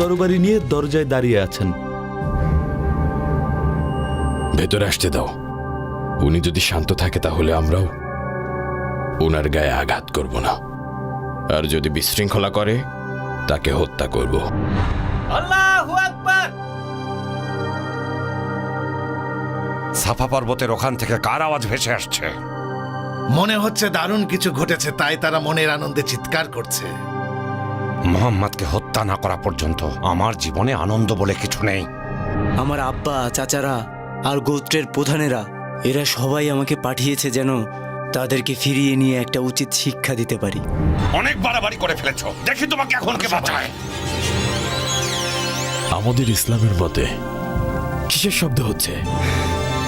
তরবারি নিয়ে দরজায় দাঁড়িয়ে আছেন। ভেতরে আসতে দাও। উনি যদি শান্ত থাকে তাহলে আমরাও ওনার গায়ে আঘাত করব না। আর যদি বিশৃঙ্খলা করে তাকে হত্যা করব। সাফা পর্বতের ওখান থেকে কার আওয়াজ ভেসে আসছে? মনে হচ্ছে দারুণ কিছু ঘটেছে তাই তারা মনের আনন্দে চিৎকার করছে। মোহাম্মদকে হত্যা না করা পর্যন্ত আমার জীবনে আনন্দ বলে কিছু নেই। আমার আব্বা চাচারা আর গোত্রের প্রধানেরা এরা সবাই আমাকে পাঠিয়েছে যেন তাদেরকে ফিরিয়ে নিয়ে একটা উচিত শিক্ষা দিতে পারি। অনেক বাড়াবাড়ি করে ফেলেছো। দেখি তোমাকে এখন কে বাঁচায়। আমাদের ইসলামের মতে কিসের শব্দ হচ্ছে?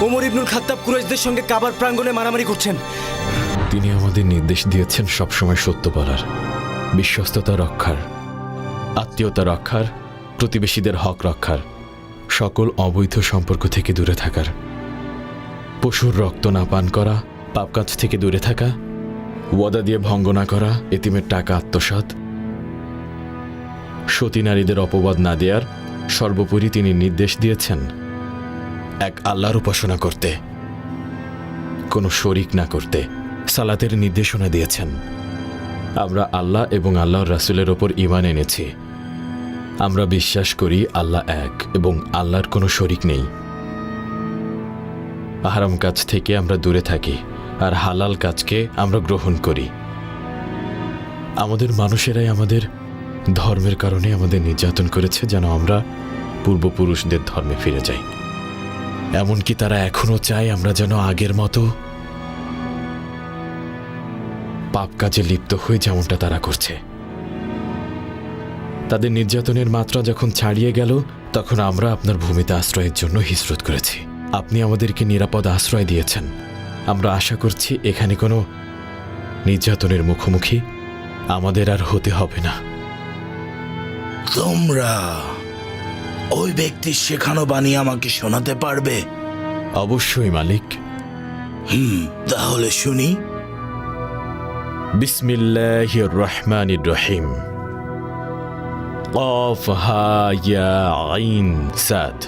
ওমর ইবনুল খাত্তাব কুরাইশদের সঙ্গে কাবার প্রাঙ্গণে মারামারি করছেন। তিনি আমাদের নির্দেশ দিয়েছেন সবসময় সত্য বলার। বিশ্বস্ততা রক্ষার, আত্মীয়তা রক্ষার, প্রতিবেশীদের হক রক্ষার, সকল অবৈধ সম্পর্ক থেকে দূরে থাকার, পশুর রক্ত না পান করা, পাপ কাজ থেকে দূরে থাকা, ওয়াদা দিয়ে ভঙ্গ না করা, এতিমের টাকা আত্মসাৎ, সতী নারীদের অপবাদ না দেওয়ার সর্বোপরি তিনি নির্দেশ দিয়েছেন এক আল্লাহর উপাসনা করতে, কোনো শরিক না করতে, সালাতের নির্দেশনা দিয়েছেন। আমরা আল্লাহ এবং আল্লাহর রাসুলের ওপর ইমান এনেছি। আমরা বিশ্বাস করি আল্লাহ এক এবং আল্লাহর কোনো শরিক নেই। আহারাম কাজ থেকে আমরা দূরে থাকি আর হালাল কাজকে আমরা গ্রহণ করি। আমাদের মানুষেরাই আমাদের ধর্মের কারণে আমাদের নির্যাতন করেছে যেন আমরা পূর্বপুরুষদের ধর্মে ফিরে যাই। এমনকি তারা এখনও চায় আমরা যেন আগের মতো পাপ কাজে লিপ্ত হয়ে যেমনটা তারা করছে। তাদের নির্যাতনের মাত্রা যখন ছাড়িয়ে গেল তখন আমরা আপনার ভূমিতে আশ্রয়ের জন্য হিসরত করেছি। আপনি আমাদেরকে নিরাপদ আশ্রয় দিয়েছেন। আমরা আশা করছি এখানে কোনো নির্যাতনের মুখোমুখি আমাদের আর হতে হবে না। তোমরা ওই ব্যক্তির শেখানো বাণী আমাকে শোনাতে পারবে? অবশ্যই মালিক। হুম তাহলে শুনি। বিসমিল্লাহ রহমান রহিম ইয়া, আইন, সাদ।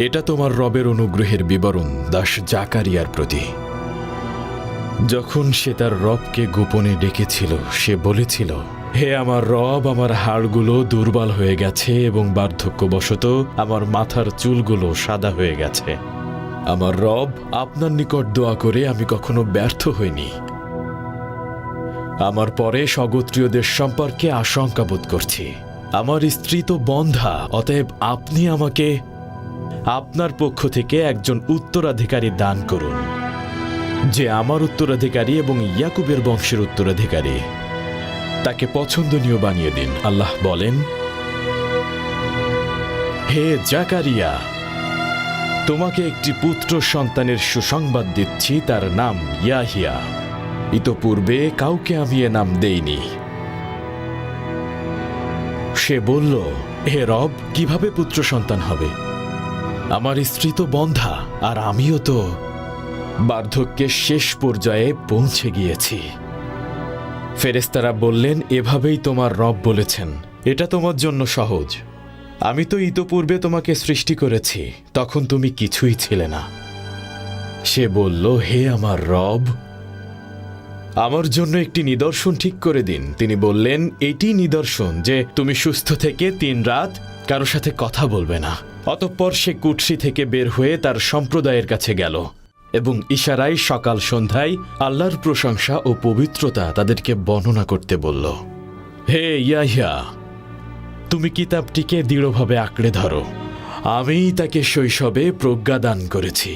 এটা তোমার রবের অনুগ্রহের বিবরণ, দাস জাকারিয়ার প্রতি। যখন সে তার রবকে গোপনে ডেকেছিল, সে বলেছিল, হে আমার রব, আমার হাড়গুলো দুর্বল হয়ে গেছে এবং বার্ধক্যবশত আমার মাথার চুলগুলো সাদা হয়ে গেছে। আমার রব আপনার নিকট দোয়া করে আমি কখনো ব্যর্থ হইনি। আমার পরে স্বগোত্রীয়দের সম্পর্কে আশঙ্কা বোধ করছি। আমার স্ত্রী তো বন্ধা, অতএব আপনি আমাকে আপনার পক্ষ থেকে একজন উত্তরাধিকারী দান করুন। যে আমার উত্তরাধিকারী এবং ইয়াকুবের বংশের উত্তরাধিকারী, তাকে পছন্দনীয় বানিয়ে দিন। আল্লাহ বলেন, হে জাকারিয়া, তোমাকে একটি পুত্র সন্তানের সুসংবাদ দিচ্ছি, তার নাম ইয়াহিয়া। ইতপূর্বে কাউকে আমি এ নাম দেইনি। সে বলল, হে রব, কীভাবে পুত্র সন্তান হবে? আমার স্ত্রী তো বন্ধা, আর আমিও তো বার্ধক্যের শেষ পর্যায়ে পৌঁছে গিয়েছি। ফেরেস্তারা বললেন, এভাবেই তোমার রব বলেছেন। এটা তোমার জন্য সহজ। আমি তো ইতপূর্বে তোমাকে সৃষ্টি করেছি, তখন তুমি কিছুই ছিলে না। সে বলল, হে আমার রব আমার জন্য একটি নিদর্শন ঠিক করে দিন। তিনি বললেন, এটি নিদর্শন যে তুমি সুস্থ থেকে তিন রাত কারও সাথে কথা বলবে না। অতঃপর সে কুটসি থেকে বের হয়ে তার সম্প্রদায়ের কাছে গেল এবং ইশারায় সকাল সন্ধ্যায় আল্লাহর প্রশংসা ও পবিত্রতা তাদেরকে বর্ণনা করতে বলল, হে ইয়াহিয়া, তুমি কিতাবটিকে দৃঢ়ভাবে আঁকড়ে ধরো। আমিই তাকে শৈশবে প্রজ্ঞা দান করেছি।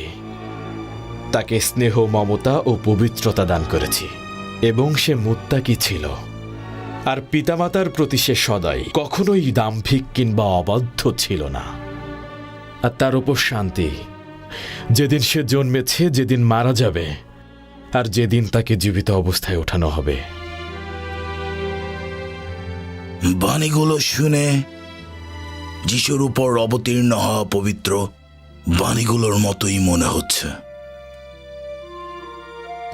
তাকে স্নেহ, মমতা ও পবিত্রতা দান করেছি। এবং সে মুত্তাকি ছিল। আর পিতামাতার প্রতি সে সদাই কখনোই দাম্ভিক কিংবা অবাধ্য ছিল না। আর তার উপর শান্তি। যেদিন সে জন্মেছে, যেদিন মারা যাবে, আর যেদিন তাকে জীবিত অবস্থায় ওঠানো হবে। বাণীগুলো শুনে যিশুর উপর অবতীর্ণ হওয়া পবিত্র বাণীগুলোর মতোই মনে হচ্ছে।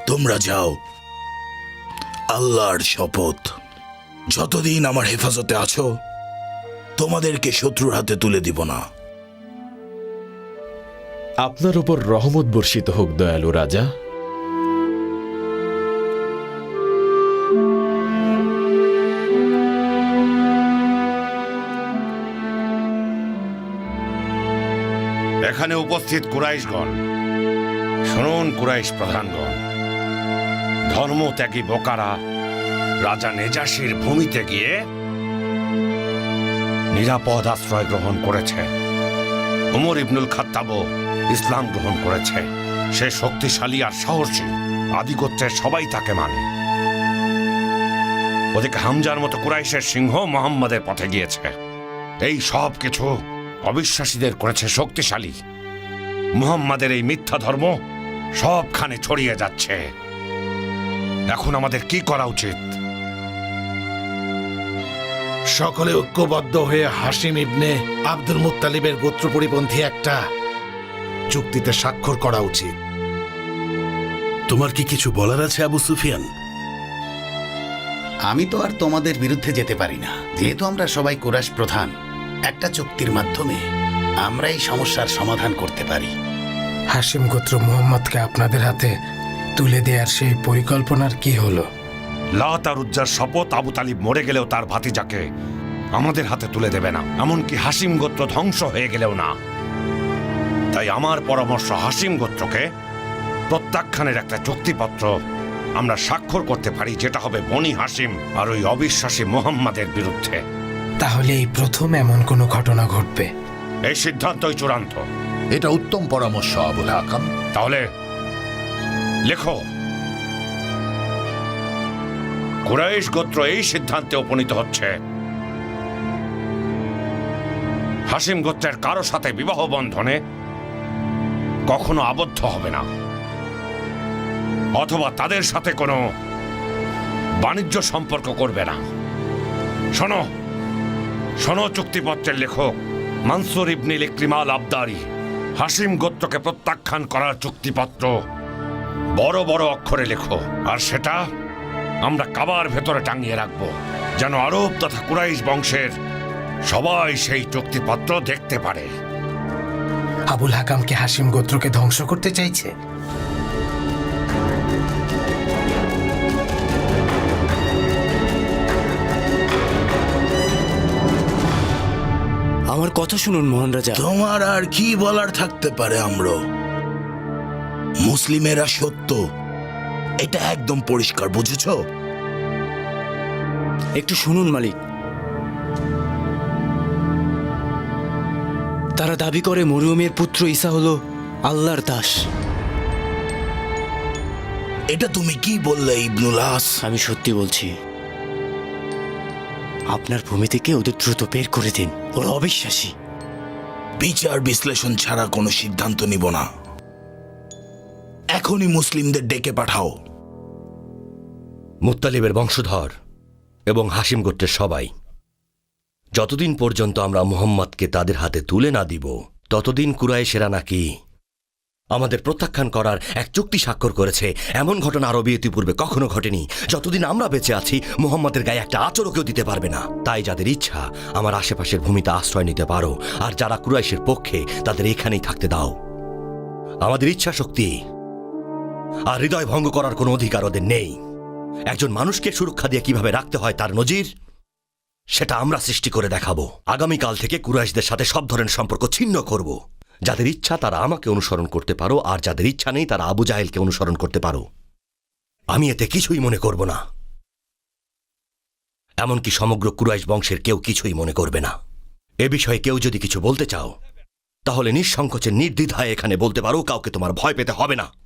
তোমরা যাও আল্লাহর শপথ। যতদিন আমার হেফাজতে আছো তোমাদেরকে শত্রুর হাতে তুলে দিব না। আপনার উপর রহমত বর্ষিত হোক দয়ালু রাজা। এখানে উপস্থিত কুরাইশগণ। শুনুন কুরাইশ প্রধানগণ। ধর্মত্যাগী বোকারা রাজা নেজাসির ভূমিতে গিয়ে নিরাপদ আশ্রয় গ্রহণ করেছে। উমর ইবনুল খাত্তাবও ইসলাম গ্রহণ করেছে। সে শক্তিশালী আর সাহসী আদিগোত্রের সবাই তাকে মানে। ওদিকে হামজার মতো কুরাইশের সিংহ মোহাম্মদের পথে গিয়েছে। এই সব কিছু অবিশ্বাসীদের করেছে শক্তিশালী। মুহাম্মাদের এই মিথ্যা ধর্ম সবখানে ছড়িয়ে যাচ্ছে। এখন আমাদের কি করা উচিত? সকলে ঐক্যবদ্ধ হয়ে হাসিম ইবনে আব্দুল মুত্তালিবের গোত্র পরিপন্থী একটা চুক্তিতে স্বাক্ষর করা উচিত। তোমার কি কিছু বলার আছে আবু সুফিয়ান? আমি তো আর তোমাদের বিরুদ্ধে যেতে পারি না। যেহেতু আমরা সবাই কোরাস প্রধান একটা চুক্তির মাধ্যমে আমরা এই সমস্যার সমাধান করতে পারি। হাসিম গোত্র মোহাম্মদকে আপনাদের হাতে তুলে দেওয়ার সেই পরিকল্পনার কি হলো? লাত আর উজ্জার শপথ আবু তালিব মরে গেলেও তার ভাতিজাকে আমাদের হাতে তুলে দেবে না। এমনকি হাসিম গোত্র ধ্বংস হয়ে গেলেও না। তাই আমার পরামর্শ হাসিম গোত্রকে প্রত্যাখ্যানের একটা চুক্তিপত্র আমরা স্বাক্ষর করতে পারি যেটা হবে বনি হাসিম আর ওই অবিশ্বাসী মোহাম্মদের বিরুদ্ধে। তাহলে এই প্রথম এমন কোনো ঘটনা ঘটবে? এই সিদ্ধান্তই চূড়ান্ত। এটা উত্তম পরামর্শ আবুল হাকাম। তাহলে লেখো। কুরাইশ গোত্র এই সিদ্ধান্তে উপনীত হচ্ছে। হাসিম গোত্রের কারও সাথে বিবাহ বন্ধনে কখনো আবদ্ধ হবে না। অথবা তাদের সাথে কোনো বাণিজ্য সম্পর্ক করবে না। শোনো শোনো চুক্তিপত্রের লেখক মানসুর ইবনিল ইকরিমাল আবদারি। হাসিম গোত্রকে প্রত্যাখ্যান করার চুক্তিপত্র বড় বড় অক্ষরে লেখো আর সেটা আমরা কাবার ভেতরে টাঙিয়ে রাখব যেন আরব তথা কুরাইশ বংশের সবাই সেই চুক্তিপত্র দেখতে পারে। আবুল হাকামকে হাসিম গোত্রকে ধ্বংস করতে চাইছে? আমার কথা শুনুন মোহন রাজা। তোমার আর কি বলার থাকতে পারে আমরা? মুসলিমেরা সত্য। এটা একদম পরিষ্কার বুঝেছ? একটু শুনুন মালিক। তারা দাবি করে মরিয়মের পুত্র ঈসা হলো আল্লাহর দাস। এটা তুমি কি বললে ইবনুল আস? আমি সত্যি বলছি আপনার ভূমি থেকে ওদের দ্রুত বের করে দিন। ওরা অবিশ্বাসী। বিচার বিশ্লেষণ ছাড়া কোনো সিদ্ধান্ত নিব না। এখনই মুসলিমদের ডেকে পাঠাও। মুত্তালিবের বংশধর এবং হাসিম গোত্রের সবাই। যতদিন পর্যন্ত আমরা মুহাম্মদকে তাদের হাতে তুলে না দিব, ততদিন কুরাইশেরা নাকি আমাদের প্রত্যাখ্যান করার এক চুক্তি স্বাক্ষর করেছে। এমন ঘটনা আরবে ইতিপূর্বে কখনো ঘটেনি। যতদিন আমরা বেঁচে আছি, মুহাম্মদের গায়ে একটা আচরকেও দিতে পারবে না। তাই যাদের ইচ্ছা, আমার আশেপাশের ভূমিতে আশ্রয় নিতে পারো। আর যারা কুরাইশের পক্ষে, তাদের এখানেই থাকতে দাও। আমাদের ইচ্ছা শক্তি আর হৃদয় ভঙ্গ করার কোনো অধিকার ওদের নেই। একজন মানুষকে সুরক্ষা দিয়ে কীভাবে রাখতে হয় তার নজির, সেটা আমরা সৃষ্টি করে দেখাবো। আগামীকাল থেকে কুরাইশদের সাথে সব ধরনের সম্পর্ক ছিন্ন করব। যাদের ইচ্ছা, তারা আমাকে অনুসরণ করতে পারো, আর যাদের ইচ্ছা নেই, তারা আবু জাহেলকে অনুসরণ করতে পারো। আমি এতে কিছুই মনে করব না। এমনকি সমগ্র কুরাইশ বংশের কেউ কিছুই মনে করবে না। এ বিষয়ে কেউ যদি কিছু বলতে চাও, তাহলে নিঃসংকোচে, নির্দ্বিধায় এখানে বলতে পারো, কাউকে তোমার ভয় পেতে হবে না।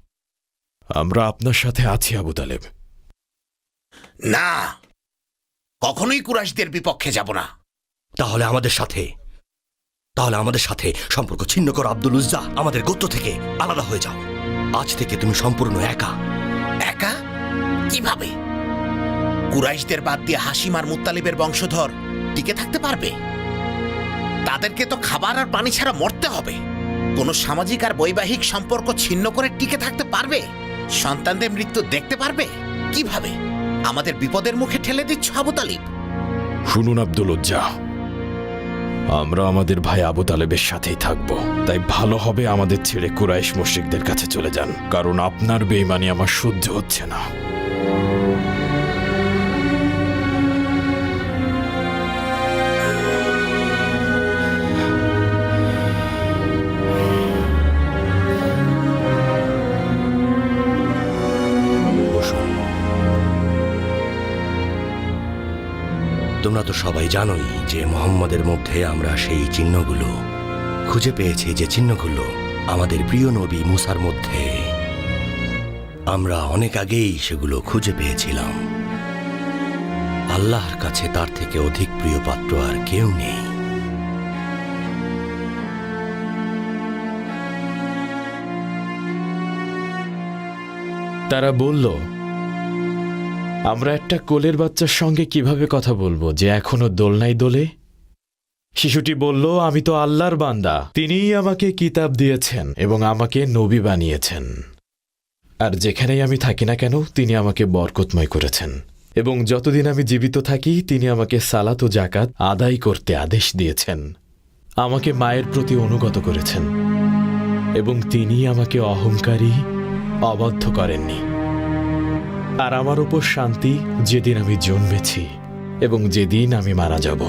আমরা আপনার সাথে আছি আবু তালেব। না কখনোই কুরাশদের বিপক্ষে যাব না। তাহলে আমাদের সাথে তাহলে আমাদের সাথে সম্পর্ক ছিন্ন কর আব্দুল উজ্জা। আমাদের গোত্র থেকে আলাদা হয়ে যাও। আজ থেকে তুমি সম্পূর্ণ একা। একা? কীভাবে? কুরাইশদের বাদ দিয়ে হাসিম আর মুত্তালিবের বংশধর টিকে থাকতে পারবে? তাদেরকে তো খাবার আর পানি ছাড়া মরতে হবে। কোনো সামাজিক আর বৈবাহিক সম্পর্ক ছিন্ন করে টিকে থাকতে পারবে? সন্তানদের মৃত্যু দেখতে পারবে? কীভাবে? আমাদের বিপদের মুখে ঠেলে দিচ্ছ আবু তালিব। শুনুন আব্দুল উজ্জা আমরা আমাদের ভাই আবু তালেবের সাথেই থাকব। তাই ভালো হবে আমাদের ছেড়ে কুরাইশ মুশ্রিকদের কাছে চলে যান, কারণ আপনার বেইমানি আমার সহ্য হচ্ছে না। তোমরা তো সবাই জানোই যে মোহাম্মদের মধ্যে আমরা সেই চিহ্নগুলো খুঁজে পেয়েছি যে চিহ্নগুলো আমাদের প্রিয় নবী মুসার মধ্যে। আমরা অনেক আগেই সেগুলো খুঁজে পেয়েছিলাম। আল্লাহর কাছে তার থেকে অধিক প্রিয় পাত্র আর কেউ নেই। তারা বলল আমরা একটা কোলের বাচ্চার সঙ্গে কীভাবে কথা বলব যে এখনও দোলনায় দোলে? শিশুটি বলল, আমি তো আল্লাহর বান্দা। তিনিই আমাকে কিতাব দিয়েছেন এবং আমাকে নবী বানিয়েছেন। আর যেখানেই আমি থাকি না কেন, তিনি আমাকে বরকতময় করেছেন। এবং যতদিন আমি জীবিত থাকি, তিনি আমাকে সালাত ও জাকাত আদায় করতে আদেশ দিয়েছেন। আমাকে মায়ের প্রতি অনুগত করেছেন। এবং তিনি আমাকে অহংকারী অবদ্ধ করেননি। আর আমার উপর শান্তি যেদিন আমি জন্মেছি এবং যেদিন আমি মারা যাব,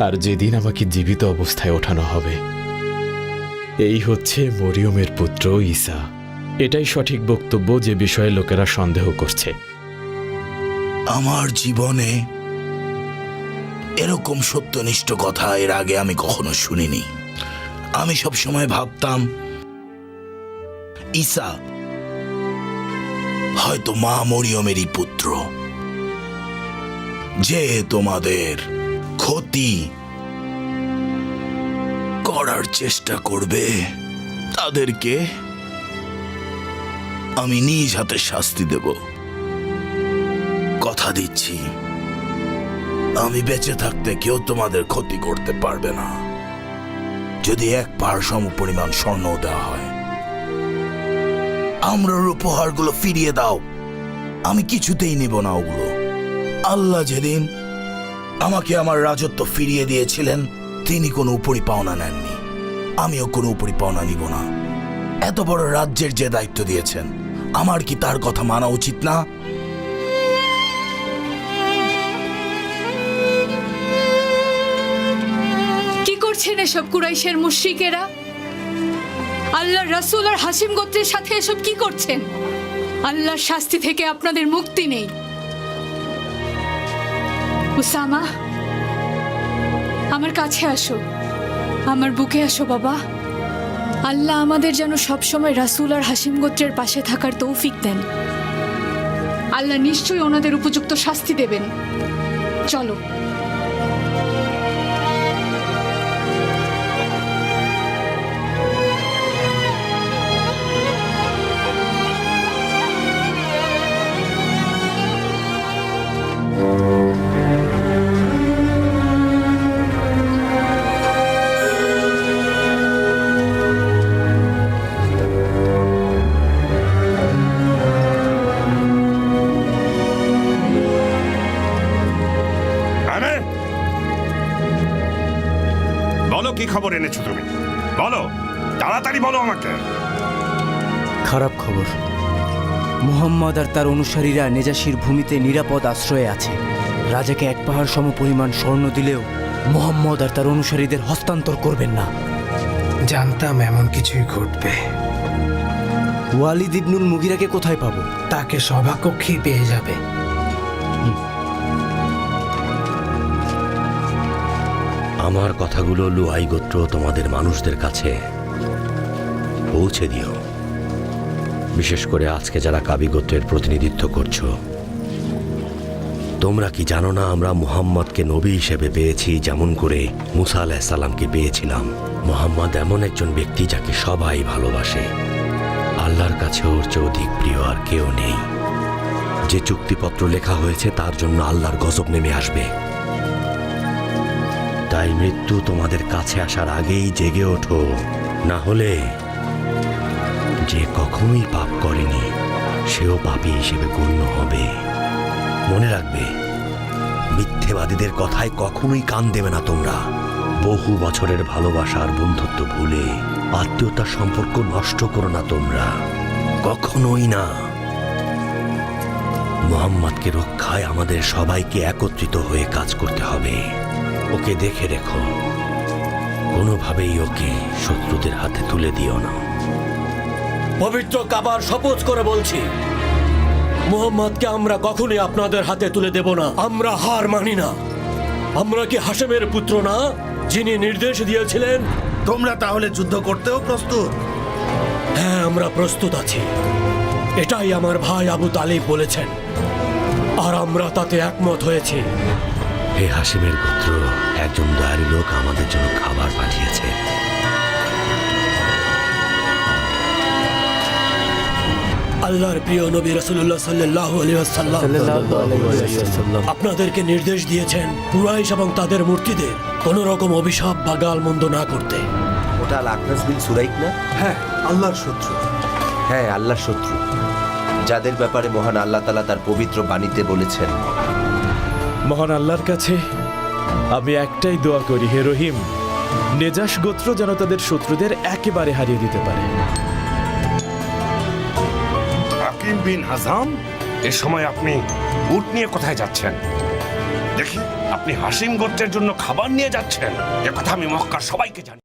আর যেদিন আমাকে জীবিত অবস্থায় ওঠানো হবে। এই হচ্ছে মরিয়মের পুত্র ঈসা। এটাই সঠিক বক্তব্য যে বিষয়ে লোকেরা সন্দেহ করছে। আমার জীবনে এরকম সত্যনিষ্ঠ কথা এর আগে আমি কখনো শুনিনি। আমি সব সময় ভাবতাম, ঈসা হয়তো মা মরিয়মেরই পুত্র। যে তোমাদের ক্ষতি করার চেষ্টা করবে, তাদেরকে আমি নিজ হাতে শাস্তি দেব। কথা দিচ্ছি, আমি বেঁচে থাকতে কেউ তোমাদের ক্ষতি করতে পারবে না। যদি এক পাহাড় সম পরিমাণ স্বর্ণ দেওয়া হয় আমরার উপহারগুলো ফিরিয়ে দাও। আমি কিছুতেই নেব না ওগুলো। আল্লাহ যেদিন আমাকে আমার রাজত্ব ফিরিয়ে দিয়েছিলেন, তিনি কোনো উপরি পাওনা নেননি। আমিও কোনো উপরি পাওনা নিব না। এত বড় রাজ্যের যে দায়িত্ব দিয়েছেন, আমার কি তার কথা মানা উচিত না? কি করছেন এসব কুরাইশের মুশ্রিকেরা? আল্লাহ রাসূল আর হাসিম গোত্রের সাথে এসব কি করছেন? আল্লাহর শাস্তি থেকে আপনাদের মুক্তি নেই। উসামা, আমার কাছে আসো। আমার বুকে আসো বাবা। আল্লাহ আমাদের যেন সবসময় রাসূল আর হাসিম গোত্রের পাশে থাকার তৌফিক দেন। আল্লাহ নিশ্চয়ই ওনাদের উপযুক্ত শাস্তি দেবেন। চলো। বলো কি খবর এনেছো তুমি? বলো তাড়াতাড়ি বলো আমাকে। খারাপ খবর। মুহাম্মদ আর তার অনুসারীরা নেজাসির ভূমিতে নিরাপদ আশ্রয়ে আছে। রাজাকে এক পাহাড় সম পরিমাণ স্বর্ণ দিলেও মুহাম্মদ আর তার অনুসারীদের হস্তান্তর করবেন না। জানতাম এমন কিছুই ঘটবে। ওয়ালিদ ইবনুল মুগিরাকে কোথায় পাবো? তাকে সভাকক্ষেই পেয়ে যাবে। আমার কথাগুলো লুয়াই গোত্র তোমাদের মানুষদের কাছে পৌঁছে দিও। বিশেষ করে আজকে যারা কাবি গোত্রের প্রতিনিধিত্ব করছ। তোমরা কি জানো না আমরা মুহাম্মদকে নবী হিসেবে পেয়েছি, যেমন করে মুসা আলাহ সালামকে পেয়েছিলাম। মুহাম্মদ এমন একজন ব্যক্তি যাকে সবাই ভালোবাসে। আল্লাহর কাছে ওর চেয়ে অধিক প্রিয় আর কেউ নেই। যে চুক্তিপত্র লেখা হয়েছে তার জন্য আল্লাহর গজব নেমে আসবে। তাই মৃত্যু তোমাদের কাছে আসার আগেই জেগে ওঠো। না হলে যে কখনোই পাপ করেনি, সেও পাপী হিসেবে গণ্য হবে। মনে রাখবে, মিথ্যেবাদীদের কথায় কখনোই কান দেবে না তোমরা। বহু বছরের ভালোবাসার বন্ধুত্ব ভুলে আত্মীয়তার সম্পর্ক নষ্ট করো না তোমরা। কখনোই না। মোহাম্মদকে রক্ষায় আমাদের সবাইকে একত্রিত হয়ে কাজ করতে হবে। ওকে দেখে রেখো। কোনোভাবেই ওকে শত্রুদের হাতে তুলে দিও না। পবিত্র কাবার শপথ করে বলছি মোহাম্মদকে আমরা কখনোই আপনাদের হাতে তুলে দেব না। আমরা হার মানি না। আমরা কি হাসেমের পুত্র না যিনি নির্দেশ দিয়েছিলেন? তোমরা তাহলে যুদ্ধ করতেও প্রস্তুত? হ্যাঁ আমরা প্রস্তুত আছি। এটাই আমার ভাই আবু তালিব বলেছেন। আর আমরা তাতে একমত হয়েছি। হে হাসিমের গোত্র একজন দয়ালু লোক আমাদের জন্য খাবার পাঠিয়েছে। আল্লাহর প্রিয় নবী রসুল্লাহ সাল্লাহ আপনাদেরকে নির্দেশ দিয়েছেন কুরাইশ এবং তাদের মূর্তিদের কোনো রকম অভিশাপ বা গালমন্দ না করতে। ওটা আল আকনাস বিন সুরাইক না? হ্যাঁ আল্লাহর শত্রু। হ্যাঁ আল্লাহর শত্রু। যাদের ব্যাপারে মহান আল্লাহ তালা তার পবিত্র বাণীতে বলেছেন। মহান আল্লাহর কাছে আমি একটাই দোয়া করি, হে রহিম, নেজাস গোত্র যেন তাদের শত্রুদের একেবারে হারিয়ে দিতে পারে। হাকিম বিন হাজাম, এ সময় আপনি উট নিয়ে কোথায় যাচ্ছেন? দেখি, আপনি হাসিম গোত্রের জন্য খাবার নিয়ে যাচ্ছেন? এ কথা আমি মক্কার সবাইকে জানি।